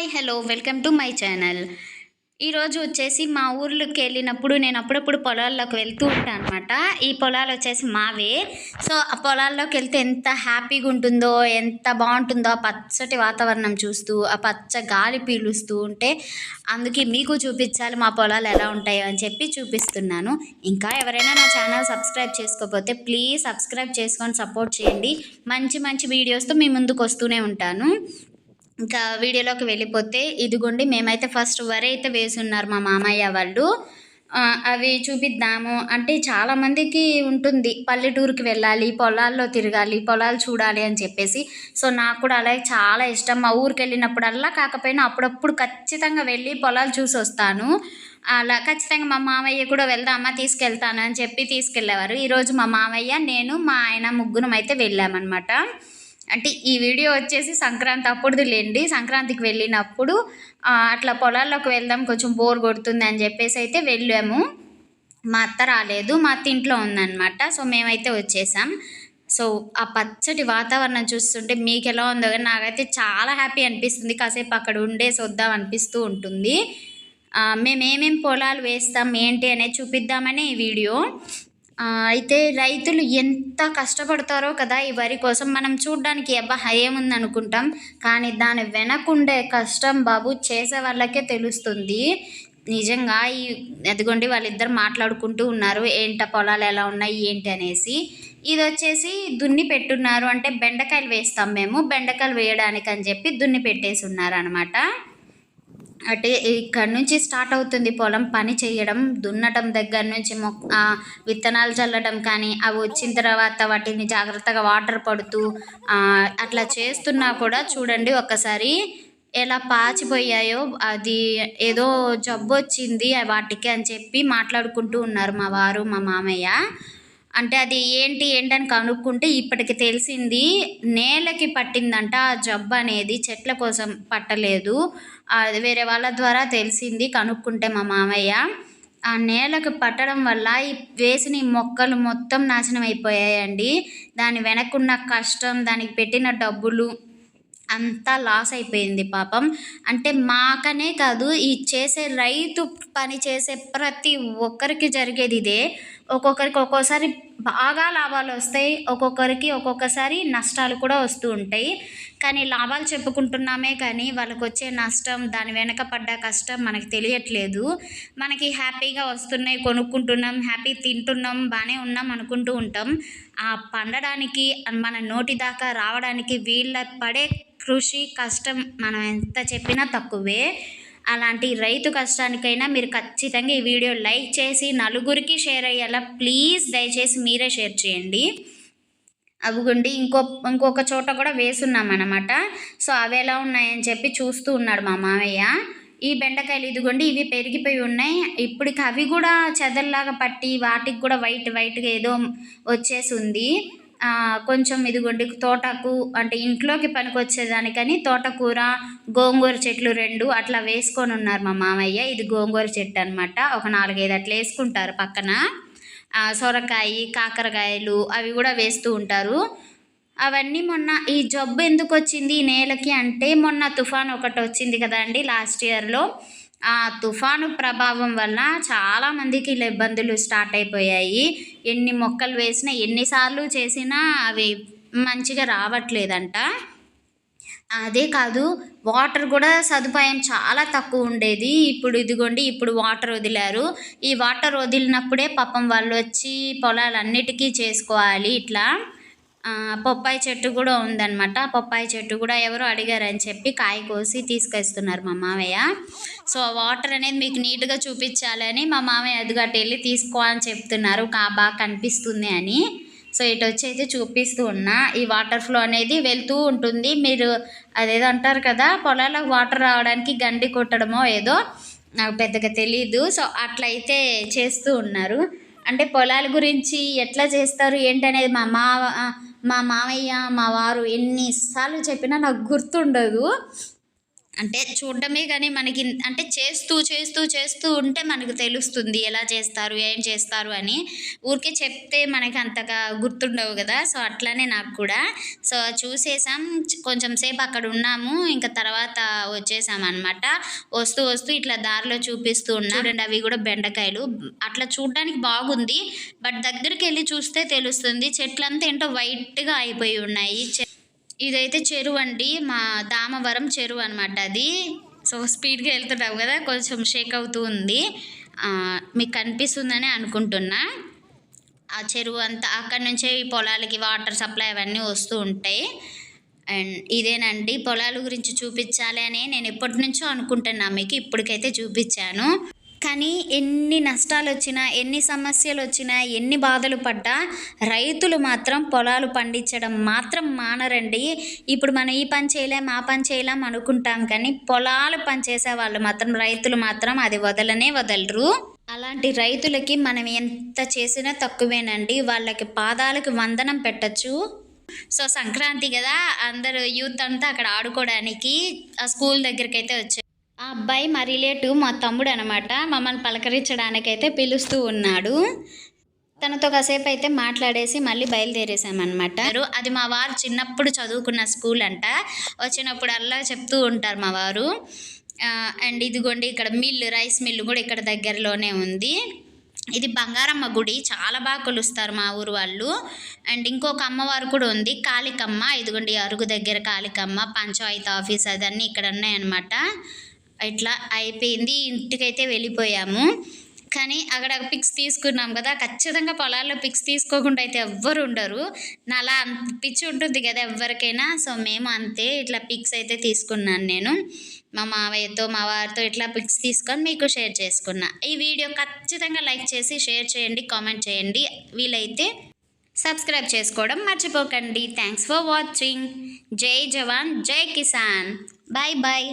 Hi hello welcome to my channel. ఈరోజు వచ్చేసి మా ఊర్లోకి వెళ్ళినప్పుడు నేను అప్పుడప్పుడు పొలాల్లోకి వెళ్తూ ఉంటాను అనమాట ఈ పొలాలు వచ్చేసి మావే. సో ఆ పొలాల్లోకి వెళ్తే ఎంత హ్యాపీగా ఉంటుందో ఎంత బాగుంటుందో ఆ పచ్చటి వాతావరణం చూస్తూ ఆ పచ్చ గాలి పీలుస్తూ ఉంటే అందుకే మీకు చూపించాలి మా పొలాలు ఎలా ఉంటాయో అని చెప్పి చూపిస్తున్నాను. ఇంకా ఎవరైనా నా ఛానల్ సబ్స్క్రైబ్ చేసుకోకపోతే ప్లీజ్ సబ్స్క్రైబ్ చేసుకొని సపోర్ట్ చేయండి. మంచి మంచి వీడియోస్తో మీ ముందుకు వస్తూనే ఉంటాను. ఇంకా వీడియోలోకి వెళ్ళిపోతే ఇదిగోండి మేమైతే ఫస్ట్ వరి అయితే వేసున్నారు మా మామయ్య వాళ్ళు. అవి చూపిద్దాము. అంటే చాలామందికి ఉంటుంది పల్లెటూరుకి వెళ్ళాలి పొలాల్లో తిరగాలి పొలాలు చూడాలి అని చెప్పేసి. సో నాకు కూడా అలాగే చాలా ఇష్టం. మా ఊరికి వెళ్ళినప్పుడల్లా కాకపోయినా అప్పుడప్పుడు ఖచ్చితంగా వెళ్ళి పొలాలు చూసి వస్తాను. అలా ఖచ్చితంగా మా మామయ్య కూడా వెళ్దామా తీసుకెళ్తాను అని చెప్పి తీసుకెళ్ళేవారు. ఈరోజు మా మామయ్య నేను మా ఆయన ముగ్గురం అయితే వెళ్ళామన్నమాట. అంటే ఈ వీడియో వచ్చేసి సంక్రాంతి అప్పుడుది లేండి. సంక్రాంతికి వెళ్ళినప్పుడు అట్లా పొలాల్లోకి వెళ్దాం కొంచెం బోర్ కొడుతుంది అని చెప్పేసి అయితే వెళ్ళాము. మా అత్త రాలేదు మా అత్త ఇంట్లో ఉందన్నమాట. సో మేమైతే వచ్చేసాం. సో ఆ పచ్చటి వాతావరణం చూస్తుంటే మీకు ఎలా ఉందో కానీ నాకైతే చాలా హ్యాపీ అనిపిస్తుంది. కాసేపు అక్కడ ఉండేసి వద్దాం అనిపిస్తూ ఉంటుంది. ఆ, మేము పొలాలు వేస్తాం ఏంటి అనేది చూపిద్దామనే ఈ వీడియో. అయితే రైతులు ఎంత కష్టపడతారో కదా ఈ వరి కోసం మనం చూడ్డానికి అబ్బా ఏముంది అనుకుంటాం కానీ దాని వెనకుండే కష్టం బాబు చేసే వాళ్ళకే తెలుస్తుంది. నిజంగా ఈ అదిగోండి వాళ్ళిద్దరు మాట్లాడుకుంటూ ఉన్నారు. ఏంట పొలాలు ఎలా ఉన్నాయి ఏంటి అనేసి. ఇది వచ్చేసి దున్ని పెట్టున్నారు. అంటే బెండకాయలు వేస్తాం మేము. బెండకాయలు వేయడానికి అని చెప్పి దున్ని పెట్టేసి ఉన్నారు అనమాట అంటే ఇక్కడ నుంచి స్టార్ట్ అవుతుంది పొలం పని చేయడం దున్నటం దగ్గర నుంచి మొక్క విత్తనాలు చల్లడం కానీ అవి వచ్చిన తర్వాత వాటిని జాగ్రత్తగా వాటర్ పడుతూ అట్లా చేస్తున్నా కూడా చూడండి ఒకసారి ఎలా పాచిపోయాయో అది ఏదో జబ్బు వచ్చింది వాటికి అని చెప్పి మాట్లాడుకుంటూ ఉన్నారు మా వారు మా మామయ్య. అంటే అది ఏంటి ఏంటని కనుక్కుంటే ఇప్పటికి తెలిసింది నేలకి పట్టిందంట ఆ జబ్బు అనేది చెట్ల కోసం పట్టలేదు. అది వేరే వాళ్ళ ద్వారా తెలిసింది కనుక్కుంటే మా మామయ్య. ఆ నేలకు పట్టడం వల్ల ఈ వేసిన మొక్కలు మొత్తం నాశనం అయిపోయాయండి. దాని వెనకున్న కష్టం దానికి పెట్టిన డబ్బులు అంతా లాస్ అయిపోయింది పాపం. అంటే మాకనే కాదు ఈ చేసే రైతు పని చేసే ప్రతి ఒక్కరికి జరిగేది ఇదే. ఒక్కొక్కరికి ఒక్కోసారి బాగా లాభాలు వస్తాయి. ఒక్కొక్కరికి ఒక్కొక్కసారి నష్టాలు కూడా వస్తూ ఉంటాయి. కానీ లాభాలు చెప్పుకుంటున్నామే కానీ వాళ్ళకి వచ్చే నష్టం దాని వెనక పడ్డ కష్టం మనకి తెలియట్లేదు. మనకి హ్యాపీగా వస్తున్నాయి కొనుక్కుంటున్నాం హ్యాపీ తింటున్నాం బాగానే ఉన్నాం అనుకుంటూ ఉంటాం. ఆ పండడానికి మన నోటి దాకా రావడానికి వీళ్ళ పడే కృషి కష్టం మనం ఎంత చెప్పినా తక్కువే. అలాంటి రైతు కష్టానికైనా మీరు ఖచ్చితంగా ఈ వీడియో లైక్ చేసి నలుగురికి షేర్ అయ్యేలా ప్లీజ్ దయచేసి మీరే షేర్ చేయండి. అవిగోండి ఇంకో ఇంకొక చోట కూడా వేసున్నాం అనమాట సో అవి ఎలా ఉన్నాయని చెప్పి చూస్తూ ఉన్నాడు మా మామయ్య. ఈ బెండకాయలు ఇదిగోండి ఇవి పెరిగిపోయి ఉన్నాయి. ఇప్పటికి అవి కూడా చెదల్లాగా పట్టి వాటికి కూడా వైట్ వైట్గా ఏదో వచ్చేసి ఉంది కొంచెం ఇదిగోండి తోటకు అంటే ఇంట్లోకి పనికొచ్చేదానికని తోటకూర గోంగూర చెట్లు రెండు అట్లా వేసుకొని ఉన్నారు మా మామయ్య. ఇది గోంగూర చెట్టు అనమాట ఒక నాలుగైదు అట్లా వేసుకుంటారు పక్కన. సొరకాయ కాకరకాయలు అవి కూడా వేస్తూ ఉంటారు. అవన్నీ మొన్న ఈ జబ్బు ఎందుకు వచ్చింది ఈ నేలకి అంటే మొన్న తుఫాన్ ఒకటి వచ్చింది కదండి లాస్ట్ ఇయర్లో. ఆ తుఫాను ప్రభావం వల్ల చాలామందికి ఇలా ఇబ్బందులు స్టార్ట్ అయిపోయాయి. ఎన్ని మొక్కలు వేసినా ఎన్నిసార్లు చేసినా అవి మంచిగా రావట్లేదంట. అదే కాదు వాటర్ కూడా సదుపాయం చాలా తక్కువ ఉండేది. ఇప్పుడు ఇదిగోండి ఇప్పుడు వాటర్ వదిలారు. ఈ వాటర్ వదిలినప్పుడే పాపం వాళ్ళు వచ్చి పొలాలన్నిటికీ చేసుకోవాలి ఇట్లా. బొప్పాయి చెట్టు కూడా ఉందన్నమాట. ఆ పప్పాయి చెట్టు కూడా ఎవరో అడిగారని చెప్పి కాయ కోసి తీసుకొస్తున్నారు మా మామయ్య. సో వాటర్ అనేది మీకు నీట్గా చూపించాలని మా మామయ్య అదిగట్టు వెళ్ళి తీసుకో అని చెప్తున్నారు. కా బాగా కనిపిస్తుంది అని. సో ఇటు వచ్చి అయితే చూపిస్తూ ఉన్నా. ఈ వాటర్ ఫ్లో అనేది వెళ్తూ ఉంటుంది. మీరు అదేదో అంటారు కదా పొలాలకు వాటర్ రావడానికి గండి కొట్టడమో ఏదో నాకు పెద్దగా తెలియదు సో అట్లయితే చేస్తూ ఉన్నారు. అంటే పొలాల గురించి ఎట్లా చేస్తారు ఏంటనేది మా మావ మా మామయ్య మా వారు ఎన్నిసార్లు చెప్పినా నాకు గుర్తుండదు. అంటే చూడడమే కానీ మనకి అంటే చేస్తూ చేస్తూ చేస్తూ ఉంటే మనకు తెలుస్తుంది ఎలా చేస్తారు ఏం చేస్తారు అని. ఊరికే చెప్తే మనకి అంతగా గుర్తుండవు కదా. సో అట్లానే నాకు కూడా. సో చూసేసాం. కొంచెం సేపు అక్కడ ఉన్నాము. ఇంకా తర్వాత వచ్చేసాం అనమాట వస్తూ వస్తూ ఇట్లా దారిలో చూపిస్తూ ఉన్నాం. చూడండి అవి కూడా బెండకాయలు. అట్లా చూడడానికి బాగుంది. బట్ దగ్గరికి వెళ్ళి చూస్తే తెలుస్తుంది. చెట్లంతా ఏంటో వైట్గా అయిపోయి ఉన్నాయి. చె- ఇదైతే చెరువు అండి. మా దామవరం చెరువు అనమాట అది. సో స్పీడ్గా వెళ్తున్నాం కదా కొంచెం షేక్ అవుతూ ఉంది. మీకు కనిపిస్తుందని అనుకుంటున్నా. ఆ చెరువు అంతా అక్కడ నుంచే ఈ పొలాలకి వాటర్ సప్లై అవన్నీ వస్తూ ఉంటాయి. అండ్ ఇదేనండి పొలాల గురించి చూపించాలి అని నేను ఎప్పటి నుంచో అనుకుంటున్నా మీకు ఇప్పటికైతే చూపించాను. కానీ ఎన్ని నష్టాలు వచ్చినా ఎన్ని సమస్యలు వచ్చినా ఎన్ని బాధలు పడ్డా రైతులు మాత్రం పొలాలు పండించడం మాత్రం మానరండి. ఇప్పుడు మనం ఈ పని చేయలేం ఆ పని చేయలేం అనుకుంటాం కానీ పొలాలు పని చేసే వాళ్ళు మాత్రం రైతులు మాత్రం అది వదలనే వదలరు. అలాంటి రైతులకి మనం ఎంత చేసినా తక్కువేనండి. వాళ్ళకి పాదాలకు వందనం పెట్టచ్చు. సో సంక్రాంతి కదా అందరూ యూత్ అంతా అక్కడ ఆడుకోవడానికి ఆ స్కూల్ దగ్గరికి అయితే వచ్చారు అబ్బాయి మా రిలేటివ్ మా తమ్ముడు అనమాట మమ్మల్ని పలకరించడానికైతే పిలుస్తూ ఉన్నాడు. తనతో కాసేపు అయితే మాట్లాడేసి మళ్ళీ బయలుదేరేసామన్నమాట అది మా వారు చిన్నప్పుడు చదువుకున్న స్కూల్ అంట. వచ్చినప్పుడల్లా చెప్తూ ఉంటారు మా వారు. అండ్ ఇదిగోండి ఇక్కడ మిల్లు రైస్ మిల్లు కూడా ఇక్కడ దగ్గరలోనే ఉంది. ఇది బంగారమ్మ గుడి చాలా బాగా కొలుస్తారు మా ఊరు వాళ్ళు. అండ్ ఇంకొక అమ్మవారు కూడా ఉంది కాళికమ్మ. ఇదిగోండి అరుగు దగ్గర కాళికమ్మ పంచాయతీ ఆఫీస్ అదన్నీ ఇక్కడ ఉన్నాయన్నమాట ఇట్లా అయిపోయింది ఇంటికైతే వెళ్ళిపోయాము. కానీ అక్కడ పిక్స్ తీసుకున్నాం కదా ఖచ్చితంగా పొలాల్లో పిక్స్ తీసుకోకుండా అయితే ఎవ్వరు ఉండరు. నాలా అంత పిచ్చి ఉంటుంది కదా ఎవరికైనా సో మేము అంతే ఇట్లా పిక్స్ అయితే తీసుకున్నాను నేను. మా మావయ్యతో మా వారితో ఇట్లా పిక్స్ తీసుకొని మీకు షేర్ చేసుకున్నా. ఈ వీడియో ఖచ్చితంగా లైక్ చేసి షేర్ చేయండి కామెంట్ చేయండి. వీలైతే సబ్స్క్రైబ్ చేసుకోవడం మర్చిపోకండి. Thanks for watching. జై జవాన్ జై కిసాన్. Bye bye.